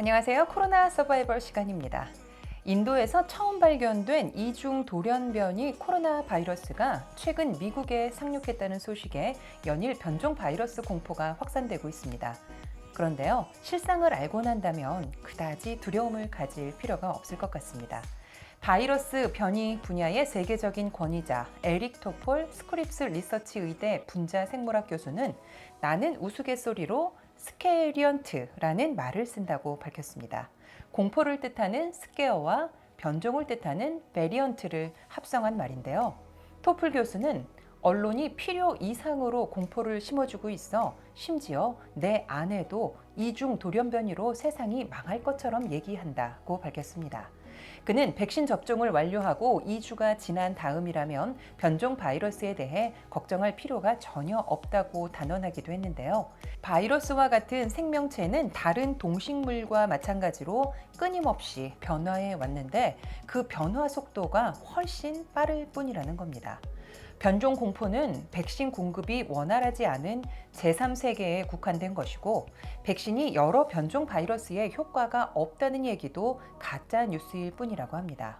안녕하세요. 코로나 서바이벌 시간입니다. 인도에서 처음 발견된 이중 돌연변이 코로나 바이러스가 최근 미국에 상륙했다는 소식에 연일 변종 바이러스 공포가 확산되고 있습니다. 그런데요, 실상을 알고 난다면 그다지 두려움을 가질 필요가 없을 것 같습니다. 바이러스 변이 분야의 세계적인 권위자 에릭 토폴 스크립스 리서치 의대 분자 생물학 교수는 나는 우스갯소리로 스케리언트라는 말을 쓴다고 밝혔습니다. 공포를 뜻하는 스케어와 변종을 뜻하는 베리언트를 합성한 말인데요. 토플 교수는 언론이 필요 이상으로 공포를 심어주고 있어 심지어 내 아내도 이중 돌연변이로 세상이 망할 것처럼 얘기한다고 밝혔습니다. 그는 백신 접종을 완료하고 2주가 지난 다음이라면 변종 바이러스에 대해 걱정할 필요가 전혀 없다고 단언하기도 했는데요. 바이러스와 같은 생명체는 다른 동식물과 마찬가지로 끊임없이 변화해 왔는데 그 변화 속도가 훨씬 빠를 뿐이라는 겁니다. 변종 공포는 백신 공급이 원활하지 않은 제3세계에 국한된 것이고 백신이 여러 변종 바이러스에 효과가 없다는 얘기도 가짜 뉴스일 뿐이라고 합니다.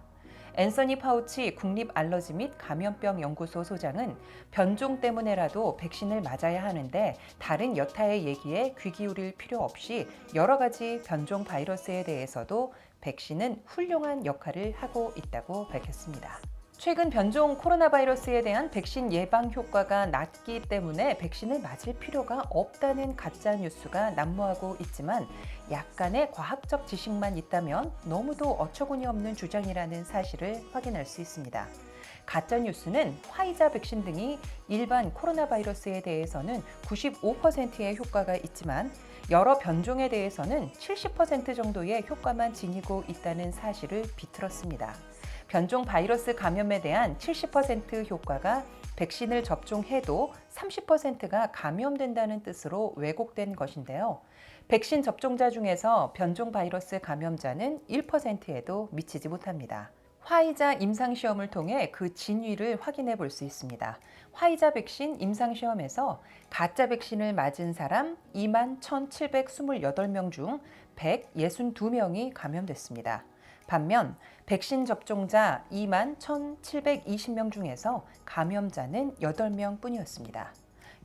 앤서니 파우치 국립 알러지 및 감염병 연구소 소장은 변종 때문에라도 백신을 맞아야 하는데 다른 여타의 얘기에 귀 기울일 필요 없이 여러 가지 변종 바이러스에 대해서도 백신은 훌륭한 역할을 하고 있다고 밝혔습니다. 최근 변종 코로나 바이러스에 대한 백신 예방 효과가 낮기 때문에 백신을 맞을 필요가 없다는 가짜 뉴스가 난무하고 있지만 약간의 과학적 지식만 있다면 너무도 어처구니 없는 주장이라는 사실을 확인할 수 있습니다. 가짜 뉴스는 화이자 백신 등이 일반 코로나 바이러스에 대해서는 95%의 효과가 있지만 여러 변종에 대해서는 70% 정도의 효과만 지니고 있다는 사실을 비틀었습니다. 변종 바이러스 감염에 대한 70% 효과가 백신을 접종해도 30%가 감염된다는 뜻으로 왜곡된 것인데요. 백신 접종자 중에서 변종 바이러스 감염자는 1%에도 미치지 못합니다. 화이자 임상시험을 통해 그 진위를 확인해 볼 수 있습니다. 화이자 백신 임상시험에서 가짜 백신을 맞은 사람 2만 1,728명 중 162명이 감염됐습니다. 반면 백신 접종자 2만 1,720명 중에서 감염자는 8명 뿐이었습니다.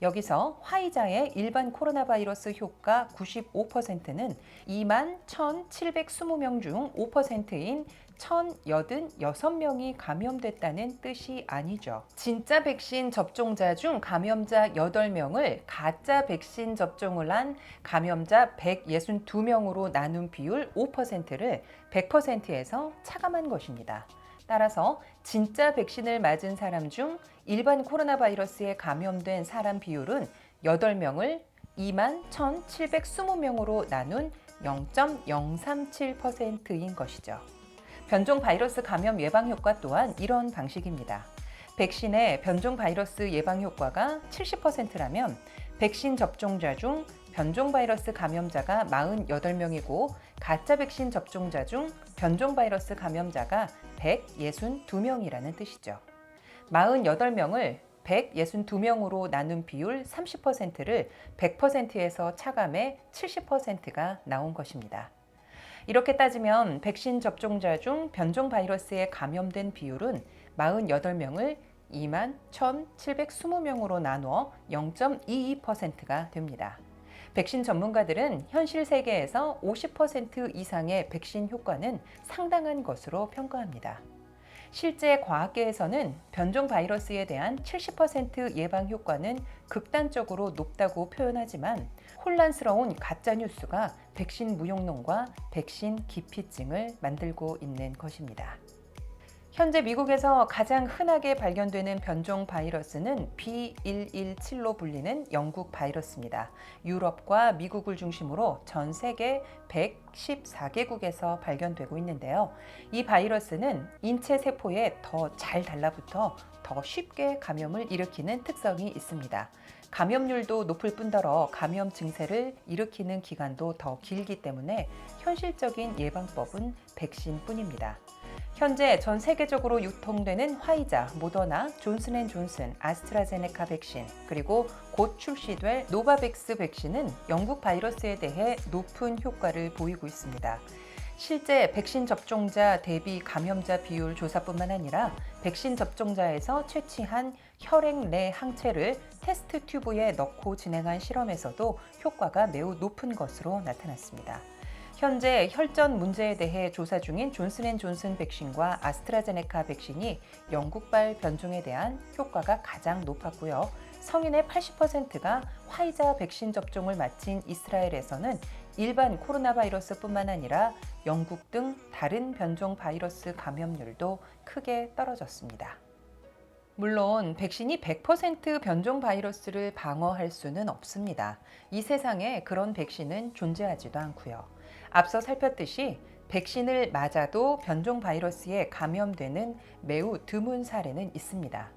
여기서 화이자의 일반 코로나 바이러스 효과 95%는 2만 1,720명 중 5%인 1,086명이 감염됐다는 뜻이 아니죠. 진짜 백신 접종자 중 감염자 8명을 가짜 백신 접종을 한 감염자 162명으로 나눈 비율 5%를 100%에서 차감한 것입니다. 따라서 진짜 백신을 맞은 사람 중 일반 코로나 바이러스에 감염된 사람 비율은 8명을 2만 1,720명으로 나눈 0.037%인 것이죠. 변종 바이러스 감염 예방 효과 또한 이런 방식입니다. 백신의 변종 바이러스 예방 효과가 70%라면 백신 접종자 중 변종 바이러스 감염자가 48명이고 가짜 백신 접종자 중 변종 바이러스 감염자가 162명이라는 뜻이죠. 48명을 162명으로 나눈 비율 30%를 100%에서 차감해 70%가 나온 것입니다. 이렇게 따지면 백신 접종자 중 변종 바이러스에 감염된 비율은 48명을 2만 1,720명으로 나누어 0.22%가 됩니다. 백신 전문가들은 현실 세계에서 50% 이상의 백신 효과는 상당한 것으로 평가합니다. 실제 과학계에서는 변종 바이러스에 대한 70% 예방 효과는 극단적으로 높다고 표현하지만 혼란스러운 가짜 뉴스가 백신 무용론과 백신 기피증을 만들고 있는 것입니다. 현재 미국에서 가장 흔하게 발견되는 변종 바이러스는 B117로 불리는 영국 바이러스입니다. 유럽과 미국을 중심으로 전 세계 114개국에서 발견되고 있는데요. 이 바이러스는 인체 세포에 더 잘 달라붙어 더 쉽게 감염을 일으키는 특성이 있습니다. 감염률도 높을 뿐더러 감염 증세를 일으키는 기간도 더 길기 때문에 현실적인 예방법은 백신뿐입니다. 현재 전 세계적으로 유통되는 화이자, 모더나, 존슨앤존슨, 아스트라제네카 백신, 그리고 곧 출시될 노바백스 백신은 영국 바이러스에 대해 높은 효과를 보이고 있습니다. 실제 백신 접종자 대비 감염자 비율 조사뿐만 아니라 백신 접종자에서 채취한 혈액 내 항체를 테스트 튜브에 넣고 진행한 실험에서도 효과가 매우 높은 것으로 나타났습니다. 현재 혈전 문제에 대해 조사 중인 존슨앤존슨 백신과 아스트라제네카 백신이 영국발 변종에 대한 효과가 가장 높았고요. 성인의 80%가 화이자 백신 접종을 마친 이스라엘에서는 일반 코로나 바이러스뿐만 아니라 영국 등 다른 변종 바이러스 감염률도 크게 떨어졌습니다. 물론 백신이 100% 변종 바이러스를 방어할 수는 없습니다. 이 세상에 그런 백신은 존재하지도 않고요. 앞서 살폈듯이 백신을 맞아도 변종 바이러스에 감염되는 매우 드문 사례는 있습니다.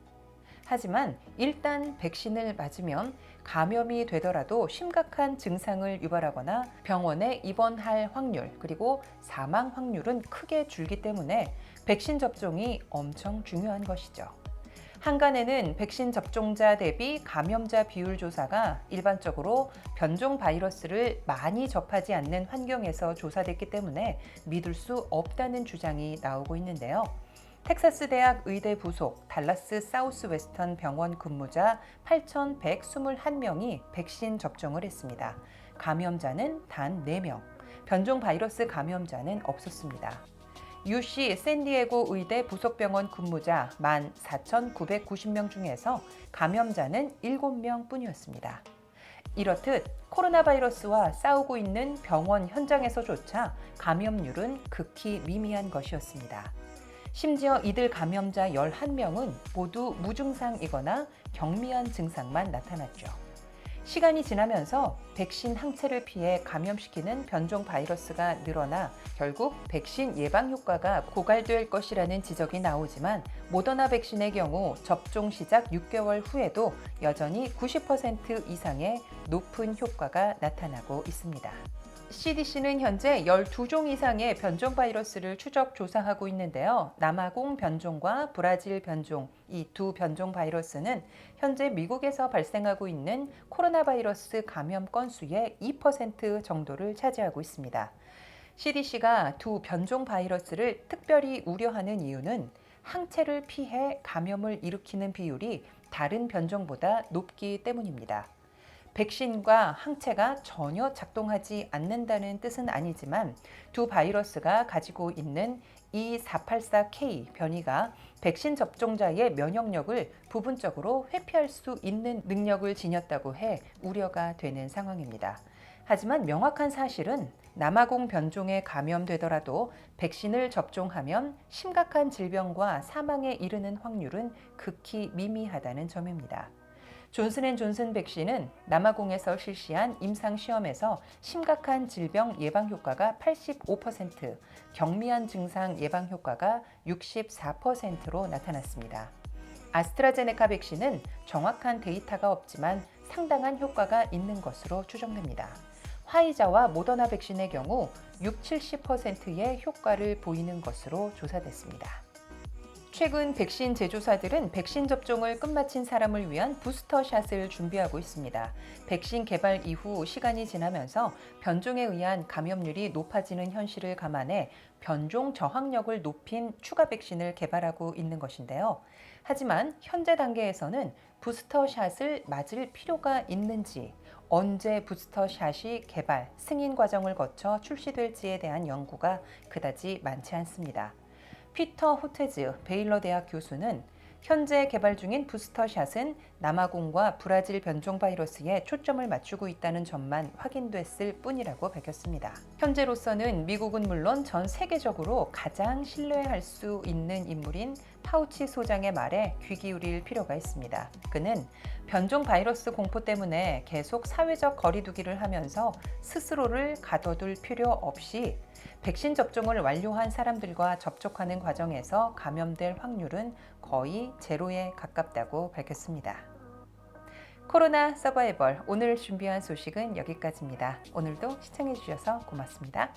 하지만 일단 백신을 맞으면 감염이 되더라도 심각한 증상을 유발하거나 병원에 입원할 확률 그리고 사망 확률은 크게 줄기 때문에 백신 접종이 엄청 중요한 것이죠. 한간에는 백신 접종자 대비 감염자 비율 조사가 일반적으로 변종 바이러스를 많이 접하지 않는 환경에서 조사됐기 때문에 믿을 수 없다는 주장이 나오고 있는데요. 텍사스 대학 의대 부속 달라스 사우스 웨스턴 병원 근무자 8,121명이 백신 접종을 했습니다. 감염자는 단 4명, 변종 바이러스 감염자는 없었습니다. UC 샌디에고 의대 부속병원 근무자 14,990명 중에서 감염자는 7명 뿐이었습니다. 이렇듯 코로나 바이러스와 싸우고 있는 병원 현장에서조차 감염률은 극히 미미한 것이었습니다. 심지어 이들 감염자 11명은 모두 무증상이거나 경미한 증상만 나타났죠. 시간이 지나면서 백신 항체를 피해 감염시키는 변종 바이러스가 늘어나 결국 백신 예방 효과가 고갈될 것이라는 지적이 나오지만 모더나 백신의 경우 접종 시작 6개월 후에도 여전히 90% 이상의 높은 효과가 나타나고 있습니다. CDC는 현재 12종 이상의 변종 바이러스를 추적 조사하고 있는데요. 남아공 변종과 브라질 변종, 이 두 변종 바이러스는 현재 미국에서 발생하고 있는 코로나 바이러스 감염 건수의 2% 정도를 차지하고 있습니다. CDC가 두 변종 바이러스를 특별히 우려하는 이유는 항체를 피해 감염을 일으키는 비율이 다른 변종보다 높기 때문입니다. 백신과 항체가 전혀 작동하지 않는다는 뜻은 아니지만 두 바이러스가 가지고 있는 E484K 변이가 백신 접종자의 면역력을 부분적으로 회피할 수 있는 능력을 지녔다고 해 우려가 되는 상황입니다. 하지만 명확한 사실은 남아공 변종에 감염되더라도 백신을 접종하면 심각한 질병과 사망에 이르는 확률은 극히 미미하다는 점입니다. 존슨앤존슨 백신은 남아공에서 실시한 임상 시험에서 심각한 질병 예방 효과가 85%, 경미한 증상 예방 효과가 64%로 나타났습니다. 아스트라제네카 백신은 정확한 데이터가 없지만 상당한 효과가 있는 것으로 추정됩니다. 화이자와 모더나 백신의 경우 6, 70%의 효과를 보이는 것으로 조사됐습니다. 최근 백신 제조사들은 백신 접종을 끝마친 사람을 위한 부스터샷을 준비하고 있습니다. 백신 개발 이후 시간이 지나면서 변종에 의한 감염률이 높아지는 현실을 감안해 변종 저항력을 높인 추가 백신을 개발하고 있는 것인데요. 하지만 현재 단계에서는 부스터샷을 맞을 필요가 있는지, 언제 부스터샷이 개발, 승인 과정을 거쳐 출시될지에 대한 연구가 그다지 많지 않습니다. 피터 호테즈 베일러 대학 교수는 현재 개발 중인 부스터샷은 남아공과 브라질 변종 바이러스에 초점을 맞추고 있다는 점만 확인됐을 뿐이라고 밝혔습니다. 현재로서는 미국은 물론 전 세계적으로 가장 신뢰할 수 있는 인물인 파우치 소장의 말에 귀 기울일 필요가 있습니다. 그는 변종 바이러스 공포 때문에 계속 사회적 거리두기를 하면서 스스로를 가둬둘 필요 없이 백신 접종을 완료한 사람들과 접촉하는 과정에서 감염될 확률은 거의 제로에 가깝다고 밝혔습니다. 코로나 서바이벌 오늘 준비한 소식은 여기까지입니다. 오늘도 시청해주셔서 고맙습니다.